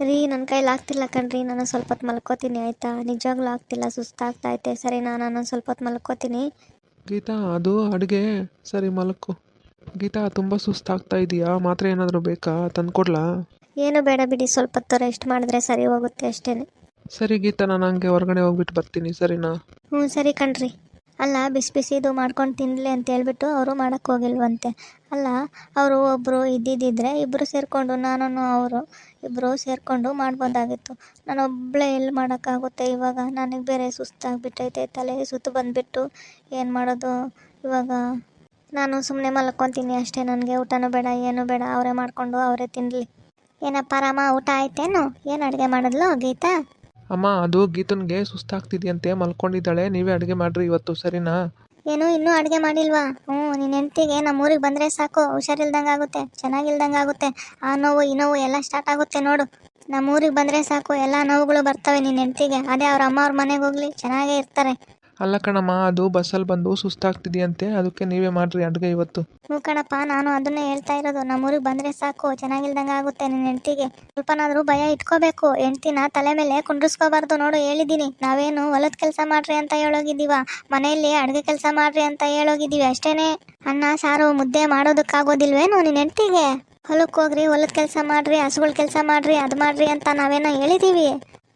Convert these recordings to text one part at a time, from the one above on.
ರೀ ನನ್ನ ಕೈಲಿ ಆಗ್ತಿಲ್ಲ ಕಣ್ರಿ ನಾನು ಸ್ವಲ್ಪ ಹೊತ್ತು ಮಲ್ಕೋತೀನಿ ಆಯಿತಾ? ನಿಜವಾಗ್ಲೂ ಆಗ್ತಿಲ್ಲ ಸುಸ್ತಾಗ್ತೈತೆ ಸರಿ ನಾನು ನಾನು ಸ್ವಲ್ಪ ಹೊತ್ತು ಮಲ್ಕೋತೀನಿ. ಗೀತಾ ಅದು ಅಡುಗೆ. ಸರಿ ಮಲಕ್ಕು ಗೀತಾ ತುಂಬ ಸುಸ್ತಾಗ್ತಾ ಇದೆಯಾ? ಮಾತ್ರ ಏನಾದರೂ ಬೇಕಾ? ತಂದ್ಕೊಡ್ಲಾ? ಏನು ಬೇಡ ಬಿಡಿ ಸ್ವಲ್ಪ ಹೊತ್ತು ರೆಸ್ಟ್ ಮಾಡಿದ್ರೆ ಸರಿ ಹೋಗುತ್ತೆ ಅಷ್ಟೇ ಸರಿ ಗೀತಾ ನಾನು ಹಂಗೆ ಹೊರಗಡೆ ಹೋಗ್ಬಿಟ್ಟು ಬರ್ತೀನಿ ಸರಿನಾ? ಹ್ಞೂ ಸರಿ ಕಣ್ರಿ. ಅಲ್ಲ ಬಿಸಿ ಇದು ಮಾಡ್ಕೊಂಡು ತಿನ್ನಲಿ ಅಂತ ಹೇಳ್ಬಿಟ್ಟು ಅವರು ಮಾಡೋಕ್ಕೆ ಹೋಗಿಲ್ವಂತೆ. ಅಲ್ಲ ಅವರು ಒಬ್ಬರು ಇದ್ದಿದ್ದಿದ್ರೆ ಇಬ್ಬರು ಸೇರಿಕೊಂಡು ನಾನು ಅವರು ಇಬ್ಬರು ಸೇರಿಕೊಂಡು ಮಾಡ್ಬೋದಾಗಿತ್ತು. ನಾನು ಒಬ್ಬಳೇ ಎಲ್ಲಿ ಮಾಡೋಕ್ಕಾಗುತ್ತೆ. ಇವಾಗ ನನಗೆ ಬೇರೆ ಸುಸ್ತಾಗ್ಬಿಟ್ಟೈತೆ. ತಲೆ ಸುತ್ತು ಬಂದುಬಿಟ್ಟು ಏನು ಮಾಡೋದು? ಇವಾಗ ನಾನು ಸುಮ್ಮನೆ ಮಲ್ಕೊತೀನಿ ಅಷ್ಟೇ. ನನಗೆ ಊಟನೂ ಬೇಡ, ಏನೂ ಬೇಡ. ಅವರೇ ಮಾಡಿಕೊಂಡು ಅವರೇ ತಿನ್ನಲಿ ಏನಪ್ಪ ರಾಮ, ಊಟ ಆಯ್ತೇನು? ಏನು ಅಡುಗೆ ಮಾಡಿದ್ಲು ಗೀತಾ? ಅಮ್ಮ, ಅದು ಗೀತನ್ಗೆ ಸುಸ್ತಾಗ್ತಿದೆಯಂತೆ. ಮಲ್ಕೊಂಡಿದ್ದಾಳೆ. ನೀವೇ ಅಡುಗೆ ಮಾಡ್ರಿ ಇವತ್ತು, ಸರಿನಾ? ಏನು, ಇನ್ನೂ ಅಡುಗೆ ಮಾಡಿಲ್ವಾ? ಹ್ಞೂ ನಿನ್ನ ಹೆಂಡತಿಗೆ ನಮ್ಮ ಊರಿಗೆ ಬಂದರೆ ಸಾಕು. ಹುಷಾರಿಲ್ದಂಗೆ ಆಗುತ್ತೆ, ಚೆನ್ನಾಗಿಲ್ದಂಗೆ ಆಗುತ್ತೆ. ಆ ನೋವು, ಈ ನೋವು ಎಲ್ಲ ಸ್ಟಾರ್ಟ್ ಆಗುತ್ತೆ ನೋಡು. ನಮ್ಮ ಊರಿಗೆ ಬಂದರೆ ಸಾಕು. ಎಲ್ಲ ನೋವುಗಳು ಬರ್ತವೆ ನಿನ್ನ ಹೆಂಡತಿಗೆ. ಅದೇ ಅವ್ರ ಅಮ್ಮ ಅವ್ರ ಮನೆಗೆ ಹೋಗ್ಲಿ, ಚೆನ್ನಾಗೇ ಇರ್ತಾರೆ. ಅಲ್ಲ ಕಣಮ್ಮ, ಅದು ಬಸ್ಸಲ್ಲಿ ಬಂದು ಸುಸ್ತಾಗ್ತಿದೆಯಂತೆ, ಅದಕ್ಕೆ ನೀವೇ ಮಾಡ್ರಿ ಅಡುಗೆ ಇವತ್ತು. ಹ್ಞೂ ಕಣಪ್ಪ, ನಾನು ಅದನ್ನೇ ಹೇಳ್ತಾ ಇರೋದು. ನಮ್ಮೂರಿಗೆ ಬಂದರೆ ಸಾಕು, ಚೆನ್ನಾಗಿಲ್ದಂಗೆ ಆಗುತ್ತೆ ನಿನ್ನ ಹೆಂಡ್ತಿಗೆ. ಸ್ವಲ್ಪನಾದರೂ ಭಯ ಇಟ್ಕೋಬೇಕು. ಹೆಂಡ್ತಿನ ತಲೆ ಮೇಲೆ ಕುಂಡ್ರಿಸ್ಕೋಬಾರ್ದು ನೋಡು, ಹೇಳಿದ್ದೀನಿ. ನಾವೇನು ಹೊಲದ ಕೆಲಸ ಮಾಡ್ರಿ ಅಂತ ಹೇಳೋಗಿದ್ದೀವ? ಮನೆಯಲ್ಲಿ ಅಡುಗೆ ಕೆಲಸ ಮಾಡ್ರಿ ಅಂತ ಹೇಳೋಗಿದ್ದೀವಿ ಅಷ್ಟೇನೆ. ಅನ್ನ ಸಾರು, ಮುದ್ದೆ ಮಾಡೋದಕ್ಕಾಗೋದಿಲ್ವೇನು ನಿನ್ನ ಹೆಂಡ್ತಿಗೆ? ಹೊಲಕ್ಕೆ ಹೋಗ್ರಿ, ಹೊಲದ ಕೆಲಸ ಮಾಡ್ರಿ, ಹಸುಗಳ ಕೆಲಸ ಮಾಡ್ರಿ, ಅದು ಮಾಡ್ರಿ ಅಂತ ನಾವೇನೋ ಹೇಳಿದ್ದೀವಿ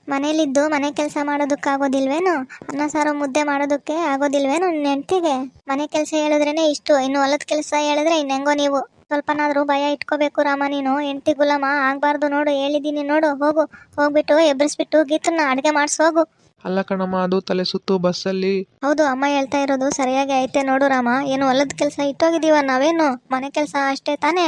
ಮನೇಲಿದ್ದು ಮನೆ ಕೆಲಸ ಮಾಡೋದಕ್ಕಾಗೋದಿಲ್ವೇನು? ಅನ್ನ ಸಾರು ಮುದ್ದೆ ಮಾಡೋದಕ್ಕೆ ಆಗೋದಿಲ್ವೇನು ನೆಂಟಿಗೆ ಹೆಂಡ್ತಿಗೆ? ಮನೆ ಕೆಲಸ ಹೇಳಿದ್ರೇನೆ ಇಷ್ಟು ಇನ್ನು ಹೊಲದ ಕೆಲಸ ಹೇಳಿದ್ರೆ ಇನ್ನೆಂಗೋ ನೀವು? ಸ್ವಲ್ಪನಾದರೂ ಭಯ ಇಟ್ಕೋಬೇಕು ರಾಮ ನೀನು. ಹೆಂಡತಿ ಗುಲಾಮ ಆಗ್ಬಾರ್ದು ನೋಡು ಹೇಳಿದ್ದೀನಿ ನೋಡು ಹೋಗು. ಹೋಗ್ಬಿಟ್ಟು ಎಬ್ಬರಿಸ್ಬಿಟ್ಟು ಗೀತನ್ನ ಅಡುಗೆ ಮಾಡಿಸೋಗು ಅಲ್ಲ ಕಣಮ್ಮ ಅದು ತಲೆ ಸುತ್ತು ಬಸ್ಸಲ್ಲಿ. ಹೌದು ಅಮ್ಮ ಹೇಳ್ತಾ ಇರೋದು ಸರಿಯಾಗಿ ಐತೆ ನೋಡು ರಾಮ. ಏನು ಹೊಲದ ಕೆಲಸ ಇಟ್ಟೋಗಿದೀವ ನಾವೇನು? ಮನೆ ಕೆಲಸ ಅಷ್ಟೇ ತಾನೇ?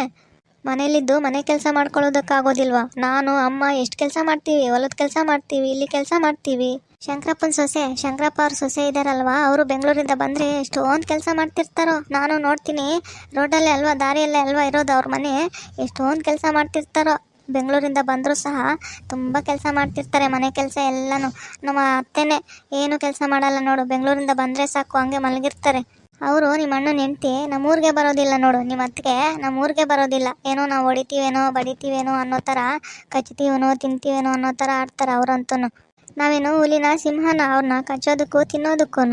ಮನೇಲಿದ್ದು ಮನೆ ಕೆಲಸ ಮಾಡ್ಕೊಳ್ಳೋದಕ್ಕಾಗೋದಿಲ್ವಾ? ನಾನು, ಅಮ್ಮ, ಎಷ್ಟು ಕೆಲಸ ಮಾಡ್ತೀವಿ? ಹೊಲದ ಕೆಲಸ ಮಾಡ್ತೀವಿ, ಇಲ್ಲಿ ಕೆಲಸ ಮಾಡ್ತೀವಿ. ಶಂಕರಪ್ಪನ ಸೊಸೆ, ಶಂಕರಪ್ಪ ಅವ್ರ ಸೊಸೆ ಇದಾರಲ್ವಾ? ಅವರು ಬೆಂಗಳೂರಿಂದ ಬಂದರೆ ಎಷ್ಟೊಂದು ಕೆಲಸ ಮಾಡ್ತಿರ್ತಾರೋ. ನಾನು ನೋಡ್ತೀನಿ, ರೋಡಲ್ಲೇ ಅಲ್ವಾ, ದಾರಿಯಲ್ಲೇ ಅಲ್ವಾ ಇರೋದು ಅವ್ರ ಮನೆ? ಎಷ್ಟೊಂದು ಕೆಲಸ ಮಾಡ್ತಿರ್ತಾರೋ. ಬೆಂಗಳೂರಿಂದ ಬಂದರೂ ಸಹ ತುಂಬ ಕೆಲಸ ಮಾಡ್ತಿರ್ತಾರೆ, ಮನೆ ಕೆಲಸ ಎಲ್ಲನೂ. ನಮ್ಮ ಅತ್ತೆನೇ, ಏನು ಕೆಲಸ ಮಾಡಲ್ಲ ನೋಡು. ಬೆಂಗಳೂರಿಂದ ಬಂದರೆ ಸಾಕು, ಹಂಗೆ ಮಲಗಿರ್ತಾರೆ. ಅವರು ನಿಮ್ಮ ಅಣ್ಣನ ಹೆಂಡ್ತಿ, ನಮ್ಮ ಊರಿಗೆ ಬರೋದಿಲ್ಲ ನೋಡು, ನಿಮ್ಮ ಅತ್ತಿಗೆ ನಮ್ಮ ಊರಿಗೆ ಬರೋದಿಲ್ಲ. ಏನೋ ನಾವು ಹೊಡಿತೀವೇನೋ, ಬಡಿತೀವೇನೋ ಅನ್ನೋ ಥರ ಕಚ್ತೀವೇನೋ, ತಿಂತೀವೇನೋ ಅನ್ನೋ ಥರ ಆಡ್ತಾರೆ ಅವರಂತೂ ನಾವೇನು ಹುಲಿನ, ಸಿಂಹನ ಅವ್ರನ್ನ ಕಚ್ಚೋದಕ್ಕೂ ತಿನ್ನೋದಕ್ಕೂ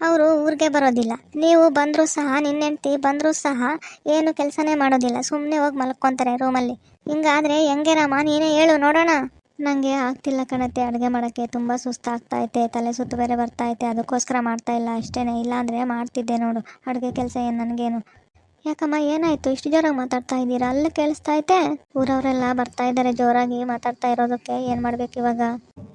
ಅವರು ಊರಿಗೆ ಬರೋದಿಲ್ಲ. ನೀವು ಬಂದರೂ ಸಹ, ನಿನ್ನ ಹೆಂಡತಿ ಬಂದರೂ ಸಹ ಏನು ಕೆಲಸನೇ ಮಾಡೋದಿಲ್ಲ. ಸುಮ್ಮನೆ ಹೋಗಿ ಮಲ್ಕೊತಾರೆ ರೂಮಲ್ಲಿ ಹಿಂಗಾದ್ರೆ ಹೆಂಗೆ ರಾಮ, ನೀನೇ ಹೇಳು, ನೋಡೋಣ. ನನಗೆ ಆಗ್ತಿಲ್ಲ ಕಣತ್ತೆ, ಅಡುಗೆ ಮಾಡೋಕ್ಕೆ. ತುಂಬ ಸುಸ್ತಾಗ್ತೈತೆ ತಲೆ ಸುತ್ತು ಬೇರೆ ಬರ್ತಾ ಐತೆ, ಅದಕ್ಕೋಸ್ಕರ ಮಾಡ್ತಾ ಇಲ್ಲ ಅಷ್ಟೇ ಇಲ್ಲಾಂದರೆ ಮಾಡ್ತಿದ್ದೆ ನೋಡು, ಅಡುಗೆ ಕೆಲಸ ಏನು ನನಗೇನು. ಯಾಕಮ್ಮ, ಏನಾಯಿತು? ಇಷ್ಟು ಜೋರಾಗಿ ಮಾತಾಡ್ತಾ ಇದ್ದೀರಾ? ಅಲ್ಲಿ ಕೇಳಿಸ್ತಾ ಐತೆ? ಊರವರೆಲ್ಲ ಬರ್ತಾ ಇದ್ದಾರೆ ಜೋರಾಗಿ ಮಾತಾಡ್ತಾ ಇರೋದಕ್ಕೆ ಏನು ಮಾಡ್ಬೇಕು ಇವಾಗ?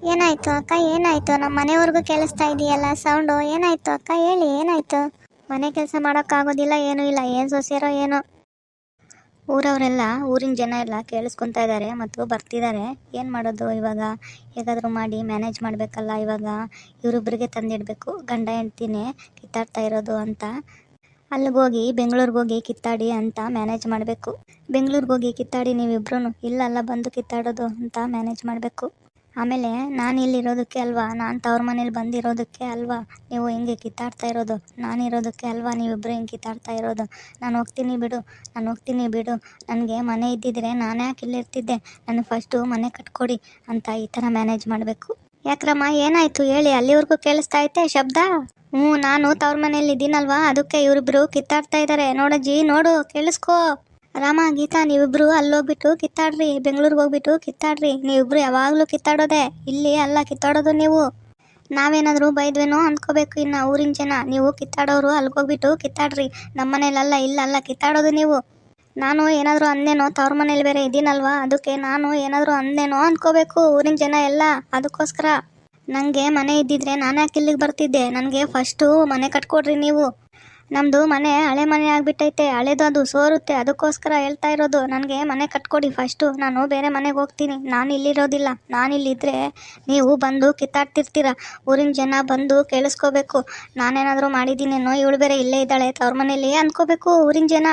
ಏನಾಯಿತು ಅಕ್ಕ, ಏನಾಯಿತು? ನಮ್ಮ ಮನೆಯವ್ರಿಗೂ ಕೇಳಿಸ್ತಾ ಇದೆಯಲ್ಲ, ಸೌಂಡು? ಏನಾಯಿತು ಅಕ್ಕ? ಹೇಳಿ, ಏನಾಯಿತು? ಮನೆ ಕೆಲಸ ಮಾಡೋಕ್ಕಾಗೋದಿಲ್ಲ, ಏನೂ ಇಲ್ಲ, ಏನು ಸೊಸೆಯರೋ ಏನೋ. ಊರವರೆಲ್ಲ, ಊರಿನ ಜನ ಎಲ್ಲ ಕೇಳಿಸ್ಕೊತಾ ಇದ್ದಾರೆ ಮತ್ತು ಬರ್ತಿದ್ದಾರೆ ಏನು ಮಾಡೋದು ಇವಾಗ? ಹೇಗಾದರೂ ಮಾಡಿ ಮ್ಯಾನೇಜ್ ಮಾಡಬೇಕಲ್ಲ ಇವಾಗ? ಇವರಿಬ್ಬರಿಗೆ ತಂದಿಡಬೇಕು, ಗಂಡ ಹೆಂಡ್ತಿನೇ ಕಿತ್ತಾಡ್ತಾ ಇರೋದು ಅಂತ. ಅಲ್ಲಿಗೋಗಿ ಬೆಂಗಳೂರಿಗೆ ಹೋಗಿ ಕಿತ್ತಾಡಿ ಅಂತ ಮ್ಯಾನೇಜ್ ಮಾಡಬೇಕು. ಬೆಂಗಳೂರಿಗೆ ಹೋಗಿ ಕಿತ್ತಾಡಿ ನೀವಿಬ್ರು ಇಲ್ಲಲ್ಲ ಬಂದು ಕಿತ್ತಾಡೋದು ಅಂತ ಮ್ಯಾನೇಜ್ ಮಾಡಬೇಕು. ಆಮೇಲೆ ನಾನು ಇಲ್ಲಿರೋದಕ್ಕೆ ಅಲ್ವಾ? ನಾನು ತವ್ರ ಮನೇಲಿ ಬಂದಿರೋದಕ್ಕೆ ಅಲ್ವಾ? ನೀವು ಹಿಂಗೆ ಕಿತ್ತಾಡ್ತಾ ಇರೋದು. ನಾನು ಇರೋದಕ್ಕೆ ಅಲ್ವಾ? ನೀವಿಬ್ಬರು ಹಿಂಗೆ ಕಿತ್ತಾಡ್ತಾ ಇರೋದು. ನಾನು ಹೋಗ್ತೀನಿ ಬಿಡು. ನಾನು ಹೋಗ್ತೀನಿ ಬಿಡು. ನನಗೆ ಮನೆ ಇದ್ದಿದ್ರೆ ನಾನು ಯಾಕೆ ಇಲ್ಲಿರ್ತಿದ್ದೆ? ನನಗೆ ಫಸ್ಟು ಮನೆ ಕಟ್ಕೊಡಿ ಅಂತ ಈ ಥರ ಮ್ಯಾನೇಜ್ ಮಾಡಬೇಕು. ಯಾಕ್ರಮ್ಮ, ಏನಾಯ್ತು? ಹೇಳಿ. ಅಲ್ಲಿವರೆಗೂ ಕೇಳಿಸ್ತಾ ಐತೆ ಶಬ್ದ? ಹ್ಞೂ, ನಾನು ತವ್ರ ಮನೇಲಿ ಇದ್ದೀನಲ್ವಾ? ಅದಕ್ಕೆ ಇವರಿಬ್ರು ಕಿತ್ತಾಡ್ತಾ ಇದ್ದಾರೆ ನೋಡಜ್ಜಿ, ನೋಡು, ಕೇಳಿಸ್ಕೋ. ರಾಮ, ಗೀತಾ, ನೀವಿಬ್ರು ಅಲ್ಲೋಗ್ಬಿಟ್ಟು ಕಿತ್ತಾಡ್ರಿ. ಬೆಂಗಳೂರಿಗೆ ಹೋಗ್ಬಿಟ್ಟು ಕಿತ್ತಾಡ್ರಿ. ನೀವಿಬ್ರು ಯಾವಾಗಲೂ ಕಿತ್ತಾಡೋದೆ. ಇಲ್ಲಿ ಅಲ್ಲ, ಕಿತ್ತಾಡೋದು ನೀವು. ನಾವೇನಾದರೂ ಬೈದ್ವೇನೋ ಅಂದ್ಕೋಬೇಕು ಇನ್ನು ಊರಿನ ಜನ. ನೀವು ಕಿತ್ತಾಡೋರು ಅಲ್ಗೋಗ್ಬಿಟ್ಟು ಕಿತ್ತಾಡ್ರಿ. ನಮ್ಮ ಮನೇಲಲ್ಲ, ಇಲ್ಲಲ್ಲ, ಕಿತ್ತಾಡೋದು ನೀವು. ನಾನು ಏನಾದರೂ ಅಂದೇನೋ ತವ್ರ ಮನೇಲಿ ಬೇರೆ ಇದ್ದೀನಲ್ವಾ ಅದಕ್ಕೆ ನಾನು ಏನಾದರೂ ಅಂದೇನೋ ಅಂದ್ಕೋಬೇಕು ಊರಿನ ಜನ ಎಲ್ಲ. ಅದಕ್ಕೋಸ್ಕರ. ನನಗೆ ಮನೆ ಇದ್ದಿದ್ರೆ ನಾನು ಯಾಕೆ ಇಲ್ಲಿಗೆ ಬರ್ತಿದ್ದೆ? ನನಗೆ ಫಸ್ಟು ಮನೆ ಕಟ್ಕೊಡ್ರಿ ನೀವು. ನಮ್ಮದು ಮನೆ ಹಳೆ ಮನೆ ಆಗಿಬಿಟ್ಟೈತೆ, ಹಳೇದು ಅದು ಸೋರುತ್ತೆ. ಅದಕ್ಕೋಸ್ಕರ ಹೇಳ್ತಾ ಇರೋದು, ನನಗೆ ಮನೆ ಕಟ್ಕೊಡಿ ಫಸ್ಟು ನಾನು ಬೇರೆ ಮನೆಗೆ ಹೋಗ್ತೀನಿ. ನಾನು ಇಲ್ಲಿರೋದಿಲ್ಲ. ನಾನು ಇಲ್ಲಿದ್ದರೆ ನೀವು ಬಂದು ಕಿತ್ತಾಡ್ತಿರ್ತೀರ? ಊರಿನ ಜನ ಬಂದು ಕೇಳಿಸ್ಕೋಬೇಕು. ನಾನೇನಾದರೂ ಮಾಡಿದ್ದೀನೇನೋ ಇವಳು ಬೇರೆ ಇಲ್ಲೇ ಇದ್ದಾಳೆ. ತವ್ರ ಮನೇಲಿ ಅಂದ್ಕೋಬೇಕು ಊರಿನ ಜನ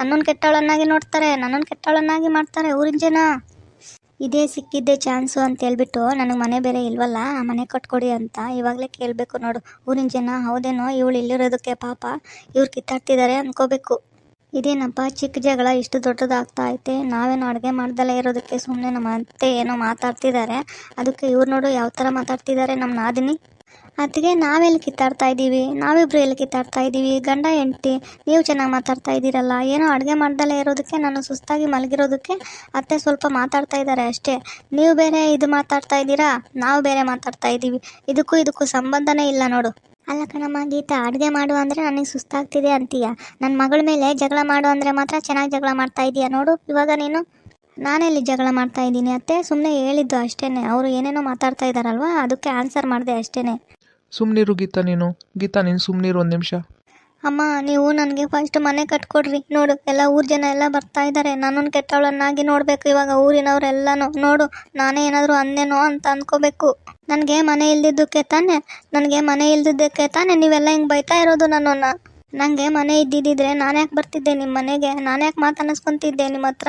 ನನ್ನನ್ನು ಕೆಟ್ಟವಳನ್ನಾಗಿ ನೋಡ್ತಾರೆ ನನ್ನನ್ನು ಕೆಟ್ಟವಳನ್ನಾಗಿ ಮಾಡ್ತಾರೆ ಊರಿನ ಜನ. ಇದೇ ಸಿಕ್ಕಿದ್ದೆ ಚಾನ್ಸು ಅಂತ ಹೇಳ್ಬಿಟ್ಟು ನನಗೆ ಮನೆ ಬೇರೆ ಇಲ್ವಲ್ಲ, ಆ ಮನೆ ಕಟ್ಕೊಡಿ ಅಂತ ಇವಾಗಲೇ ಕೇಳಬೇಕು ನೋಡು. ಊರಿನ ಜನ ಹೌದೇನೋ ಇವಳು ಇಲ್ಲಿರೋದಕ್ಕೆ ಪಾಪ, ಇವ್ರು ಕಿತ್ತಾಡ್ತಿದ್ದಾರೆ ಅಂದ್ಕೋಬೇಕು ಇದೇನಪ್ಪ, ಚಿಕ್ಕ ಜಗಳ, ಇಷ್ಟು ದೊಡ್ಡದಾಗ್ತಾ ಐತೆ. ನಾವೇನು ಅಡುಗೆ ಮಾಡ್ದಲೇ ಇರೋದಕ್ಕೆ ಸುಮ್ಮನೆ ನಮ್ಮ ಅತ್ತೆ ಏನೋ ಮಾತಾಡ್ತಿದ್ದಾರೆ ಅದಕ್ಕೆ ಇವ್ರು ನೋಡು ಯಾವ ಥರ ಮಾತಾಡ್ತಿದ್ದಾರೆ ನಮ್ಮ ನಾದಿನಿ. ಅದಕ್ಕೆ ನಾವೆಲ್ಲಿ ಕಿತ್ತಾಡ್ತಾ ಇದ್ದೀವಿ, ನಾವಿಬ್ರು ಎಲ್ಲಿ ಕಿತ್ತಾಡ್ತಾ ಇದ್ದೀವಿ, ಗಂಡ, ಹೆಂಡ್ತಿ, ನೀವು ಚೆನ್ನಾಗಿ ಮಾತಾಡ್ತಾ ಇದ್ದೀರಲ್ಲ, ಏನೋ ಅಡುಗೆ ಮಾಡ್ದಲೇ ಇರೋದಕ್ಕೆ, ನಾನು ಸುಸ್ತಾಗಿ ಮಲಗಿರೋದಕ್ಕೆ ಅತ್ತೆ ಸ್ವಲ್ಪ ಮಾತಾಡ್ತಾ ಇದ್ದಾರೆ ಅಷ್ಟೇ. ನೀವು ಬೇರೆ ಇದು ಮಾತಾಡ್ತಾ ಇದ್ದೀರಾ, ನಾವು ಬೇರೆ ಮಾತಾಡ್ತಾ ಇದ್ದೀವಿ. ಇದಕ್ಕೂ ಇದಕ್ಕೂ ಸಂಬಂಧನೇ ಇಲ್ಲ ನೋಡು. ಅಲ್ಲ ಕಣಮ್ಮ, ಗೀತಾ, ಅಡುಗೆ ಮಾಡು ಅಂದರೆ ನನಗೆ ಸುಸ್ತಾಗ್ತಿದೆ ಅಂತೀಯ. ನನ್ನ ಮಗಳ ಮೇಲೆ ಜಗಳ ಮಾಡು ಅಂದರೆ ಮಾತ್ರ ಚೆನ್ನಾಗಿ ಜಗಳ ಮಾಡ್ತಾ ಇದೀಯ ನೋಡು, ಇವಾಗ ನೀನು? ನಾನೆಲ್ಲಿ ಜಗಳ ಮಾಡ್ತಾ ಇದ್ದೀನಿ ಅತ್ತೆ? ಸುಮ್ಮನೆ ಹೇಳಿದ್ದು ಅಷ್ಟೇ ಅವರು ಏನೇನೋ ಮಾತಾಡ್ತಾ ಇದ್ದಾರಲ್ವಾ ಅದಕ್ಕೆ ಆನ್ಸರ್ ಮಾಡಿದೆ ಅಷ್ಟೇ ಸುಮ್ಮನಿರು ಗೀತಾ ನೀನು. ಗೀತಾ, ನೀನು ಸುಮ್ನಿರು ಒಂದು ನಿಮಿಷ. ಅಮ್ಮ, ನೀವು ನನಗೆ ಫಸ್ಟ್ ಮನೆ ಕಟ್ಕೊಡ್ರಿ. ನೋಡು, ಎಲ್ಲ ಊರ್ ಜನ ಎಲ್ಲ ಬರ್ತಾ ಇದ್ದಾರೆ ನನ್ನನ್ನು ಕೆಟ್ಟವಳನ್ನಾಗಿ ನೋಡಬೇಕು. ಇವಾಗ ಊರಿನವರೆಲ್ಲನೂ, ನೋಡು, ನಾನೇ ಏನಾದರೂ ಅಂದೇನೋ ಅಂತ ಅನ್ಕೋಬೇಕು. ನನಗೆ ಮನೆ ಇಲ್ದಿದ್ದಕ್ಕೆ ತಾನೆ ನನಗೆ ಮನೆ ಇಲ್ದಿದ್ದಕ್ಕೆ ತಾನೆ ನೀವೆಲ್ಲ ಹಿಂಗೆ ಬೈತಾ ಇರೋದು ನನ್ನನ್ನು. ನನಗೆ ಮನೆ ಇದ್ದಿದ್ದಿದ್ರೆ ನಾನು ಯಾಕೆ ಬರ್ತಿದ್ದೆ ನಿಮ್ಮ ಮನೆಗೆ. ನಾನು ಯಾಕೆ ಮಾತನ್ನಿಸ್ಕೊತಿದ್ದೆ ನಿಮ್ಮ ಹತ್ರ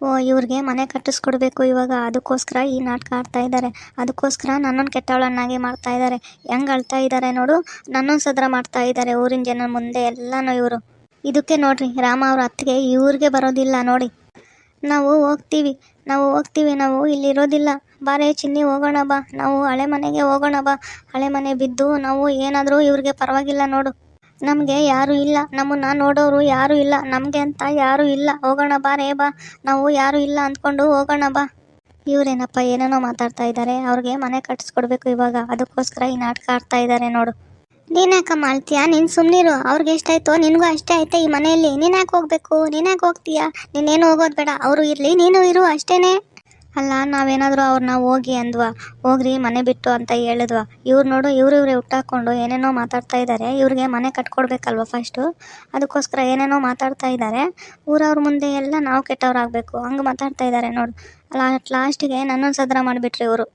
ಓ, ಇವ್ರಿಗೆ ಮನೆ ಕಟ್ಟಿಸ್ಕೊಡ್ಬೇಕು ಇವಾಗ. ಅದಕ್ಕೋಸ್ಕರ ಈ ನಾಟಕ ಆಡ್ತಾ ಇದ್ದಾರೆ. ಅದಕ್ಕೋಸ್ಕರ ನನ್ನನ್ನು ಕೆಟ್ಟವಳನ್ನಾಗಿ ಮಾಡ್ತಾ ಇದ್ದಾರೆ. ಹೆಂಗ್ ಅಳ್ತಾ ಇದ್ದಾರೆ ನೋಡು. ನನ್ನೊಂದು ಸದ್ರ ಮಾಡ್ತಾ ಇದ್ದಾರೆ ಊರಿನ ಜನ ಮುಂದೆ ಎಲ್ಲನೂ ಇವರು. ಇದಕ್ಕೆ ನೋಡ್ರಿ, ರಾಮ ಅವ್ರ ಅತ್ತಿಗೆ ಇವ್ರಿಗೆ ಬರೋದಿಲ್ಲ ನೋಡಿ. ನಾವು ಹೋಗ್ತೀವಿ. ನಾವು ಹೋಗ್ತೀವಿ. ನಾವು ಇಲ್ಲಿರೋದಿಲ್ಲ. ಬಾರೇ ಚಿನ್ನಿ, ಹೋಗೋಣ ಬಾ. ನಾವು ಹಳೆ ಮನೆಗೆ ಹೋಗೋಣ ಬಾ. ಹಳೆ ಮನೆ ಬಿದ್ದು ನಾವು ಏನಾದರೂ ಇವ್ರಿಗೆ ಪರವಾಗಿಲ್ಲ ನೋಡು. ನಮಗೆ ಯಾರು ಇಲ್ಲ. ನಮ್ಮನ್ನ ನೋಡೋರು ಯಾರು ಇಲ್ಲ. ನಮಗೆ ಅಂತ ಯಾರು ಇಲ್ಲ. ಹೋಗೋಣ ಬಾ, ರೇ ಬಾ. ನಾವು ಯಾರು ಇಲ್ಲ ಅಂದ್ಕೊಂಡು ಹೋಗೋಣ ಬಾ. ಇವರೇನಪ್ಪ, ಏನೇನೋ ಮಾತಾಡ್ತಾ ಇದ್ದಾರೆ ಅವ್ರಿಗೆ ಮನೆ ಕಟ್ಟಿಸ್ಕೊಡ್ಬೇಕು ಇವಾಗ. ಅದಕ್ಕೋಸ್ಕರ ಈ ನಾಟಕ ಆಡ್ತಾ ಇದ್ದಾರೆ ನೋಡು. ನೀನಾಕ ಮಾಡ್ತೀಯಾ ನೀನು ಸುಮ್ಮನಿರು ಅವ್ರಿಗೆ ಎಷ್ಟಾಯ್ತೋ ನಿನಗೂ ಅಷ್ಟೇ ಆಯ್ತಾ ಈ ಮನೆಯಲ್ಲಿ. ನೀನು ಯಾಕೆ ಹೋಗ್ಬೇಕು? ನೀನು ಯಾಕೆ ಹೋಗ್ತೀಯಾ? ನೀನೇನು ಹೋಗೋದು ಬೇಡ. ಅವರು ಇರಲಿ, ನೀನು ಇರು ಅಷ್ಟೇನೆ. ಅಲ್ಲ, ನಾವೇನಾದರೂ ಅವ್ರನ್ನ ಹೋಗಿ ಅಂದ್ವ. ಹೋಗ್ರಿ, ಮನೆ ಬಿಟ್ಟು ಅಂತ ಹೇಳಿದ್ವಾ. ಇವ್ರು ನೋಡು, ಇವ್ರು ಇವ್ರೆ ಹುಟ್ಟಾಕೊಂಡು ಏನೇನೋ ಮಾತಾಡ್ತಾ ಇದ್ದಾರೆ ಇವ್ರಿಗೆ ಮನೆ ಕಟ್ಕೊಡ್ಬೇಕಲ್ವ ಫಸ್ಟು ಅದಕ್ಕೋಸ್ಕರ ಏನೇನೋ ಮಾತಾಡ್ತಾ ಇದ್ದಾರೆ ಊರವ್ರ ಮುಂದೆ ಎಲ್ಲ ನಾವು ಕೆಟ್ಟವ್ರಾಗಬೇಕು. ಹಂಗೆ ಮಾತಾಡ್ತಾ ಇದ್ದಾರೆ ನೋಡು. ಅಟ್ ಲಾಸ್ಟಿಗೆ ನನ್ನೊಂದು ಸದ್ರ ಮಾಡಿಬಿಟ್ರಿ ಇವರು.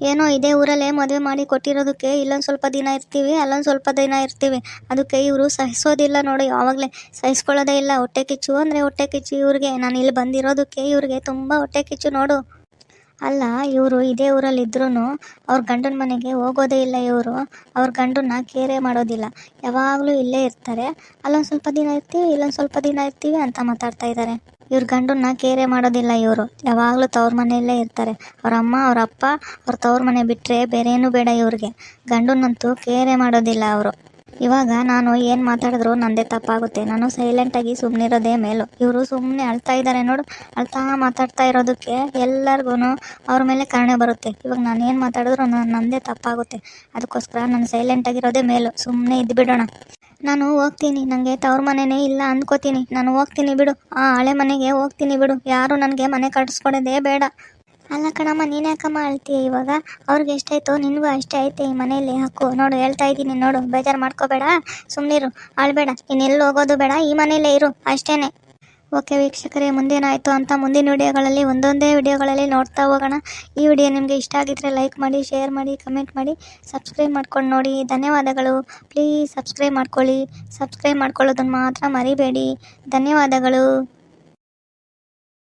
ಏನೋ ಇದೇ ಊರಲ್ಲೇ ಮದುವೆ ಮಾಡಿ ಕೊಟ್ಟಿರೋದಕ್ಕೆ ಇಲ್ಲೊಂದು ಸ್ವಲ್ಪ ದಿನ ಇರ್ತೀವಿ, ಅಲ್ಲೊಂದು ಸ್ವಲ್ಪ ದಿನ ಇರ್ತೀವಿ. ಅದಕ್ಕೆ ಇವರು ಸಹಿಸೋದಿಲ್ಲ ನೋಡಿ, ಯಾವಾಗಲೇ ಸಹಿಸ್ಕೊಳ್ಳೋದೇ ಇಲ್ಲ. ಹೊಟ್ಟೆ ಕಿಚ್ಚು ಅಂದರೆ ಹೊಟ್ಟೆ ಕಿಚ್ಚು ಇವ್ರಿಗೆ. ನಾನು ಇಲ್ಲಿ ಬಂದಿರೋದಕ್ಕೆ ಇವ್ರಿಗೆ ತುಂಬ ಹೊಟ್ಟೆ ಕಿಚ್ಚು ನೋಡು. ಅಲ್ಲ, ಇವರು ಇದೇ ಊರಲ್ಲಿ ಇದ್ರೂ ಅವ್ರ ಗಂಡನ ಮನೆಗೆ ಹೋಗೋದೇ ಇಲ್ಲ ಇವರು. ಅವ್ರ ಗಂಡನ್ನ ಕೇರೆ ಮಾಡೋದಿಲ್ಲ. ಯಾವಾಗಲೂ ಇಲ್ಲೇ ಇರ್ತಾರೆ. ಅಲ್ಲೊಂದು ಸ್ವಲ್ಪ ದಿನ ಇರ್ತೀವಿ, ಇಲ್ಲೊಂದು ಸ್ವಲ್ಪ ದಿನ ಇರ್ತೀವಿ ಅಂತ ಮಾತಾಡ್ತಾ ಇದ್ದಾರೆ ಇವ್ರ ಗಂಡನ್ನ ಕೇರೆ ಮಾಡೋದಿಲ್ಲ ಇವರು. ಯಾವಾಗಲೂ ತವ್ರ ಮನೆಯಲ್ಲೇ ಇರ್ತಾರೆ. ಅವ್ರ ಅಮ್ಮ, ಅವ್ರ ಅಪ್ಪ, ಅವ್ರ ತವ್ರ ಮನೆ ಬಿಟ್ಟರೆ ಬೇರೇನೂ ಬೇಡ ಇವ್ರಿಗೆ. ಗಂಡನ್ನಂತೂ ಕೇರೆ ಮಾಡೋದಿಲ್ಲ ಅವರು. ಇವಾಗ ನಾನು ಏನ್ ಮಾತಾಡಿದ್ರು ನಂದೇ ತಪ್ಪಾಗುತ್ತೆ. ನಾನು ಸೈಲೆಂಟ್ ಆಗಿ ಸುಮ್ಮನಿರೋದೇ ಮೇಲು. ಇವರು ಸುಮ್ಮನೆ ಅಳ್ತಾ ಇದ್ದಾರೆ ನೋಡು. ಅಳ್ತಾ ಮಾತಾಡ್ತಾ ಇರೋದಕ್ಕೆ ಎಲ್ಲರಿಗೂ ಅವ್ರ ಮೇಲೆ ಕರುಣೆ ಬರುತ್ತೆ. ಇವಾಗ ನಾನು ಏನು ಮಾತಾಡಿದ್ರು ನಂದೇ ತಪ್ಪಾಗುತ್ತೆ. ಅದಕ್ಕೋಸ್ಕರ ನಾನು ಸೈಲೆಂಟ್ ಆಗಿರೋದೇ ಮೇಲು. ಸುಮ್ಮನೆ ಇದ್ದು ಬಿಡೋಣ ನಾನು ಹೋಗ್ತೀನಿ. ನನಗೆ ತವ್ರ ಮನೆನೇ ಇಲ್ಲ ಅಂದ್ಕೋತೀನಿ ನಾನು ಹೋಗ್ತೀನಿ ಬಿಡು. ಆ ಹಳೆ ಮನೆಗೆ ಹೋಗ್ತೀನಿ ಬಿಡು. ಯಾರು ನನಗೆ ಮನೆ ಕಟ್ಟಿಸ್ಕೊಡೋದೇ ಬೇಡ. ಅಲ್ಲ ಕಣಮ್ಮ, ನೀನು ಯಾಕಮ್ಮ ಅಳ್ತೀಯ ಇವಾಗ? ಅವ್ರಿಗೆ ಎಷ್ಟಾಯ್ತೋ ನಿನಗೂ ಅಷ್ಟೇ ಐತೆ ಈ ಮನೆಯಲ್ಲಿ. ಹಾಕು, ನೋಡು, ಹೇಳ್ತಾ ಇದ್ದೀನಿ ನೋಡು, ಬೇಜಾರು ಮಾಡ್ಕೋಬೇಡ. ಸುಮ್ಮನಿರು ಅಳ್ಬೇಡ. ಎಲ್ಲಿ ಹೋಗೋದು ಬೇಡ, ಈ ಮನೆಯಲ್ಲೇ ಇರು, ಅಷ್ಟೇನೆ. ಓಕೆ ವೀಕ್ಷಕರೇ, ಮುಂದೇನಾಯಿತು ಅಂತ ಮುಂದಿನ ವಿಡಿಯೋಗಳಲ್ಲಿ, ಒಂದೊಂದೇ ವಿಡಿಯೋಗಳಲ್ಲಿ ನೋಡ್ತಾ ಹೋಗೋಣ. ಈ ವಿಡಿಯೋ ನಿಮಗೆ ಇಷ್ಟ ಆಗಿದ್ರೆ ಲೈಕ್ ಮಾಡಿ, ಶೇರ್ ಮಾಡಿ, ಕಮೆಂಟ್ ಮಾಡಿ, ಸಬ್ಸ್ಕ್ರೈಬ್ ಮಾಡ್ಕೊಂಡು ನೋಡಿ. ಧನ್ಯವಾದಗಳು. ಪ್ಲೀಸ್ ಸಬ್ಸ್ಕ್ರೈಬ್ ಮಾಡ್ಕೊಳ್ಳಿ. ಸಬ್ಸ್ಕ್ರೈಬ್ ಮಾಡ್ಕೊಳ್ಳೋದನ್ನು ಮಾತ್ರ ಮರಿಬೇಡಿ. ಧನ್ಯವಾದಗಳು.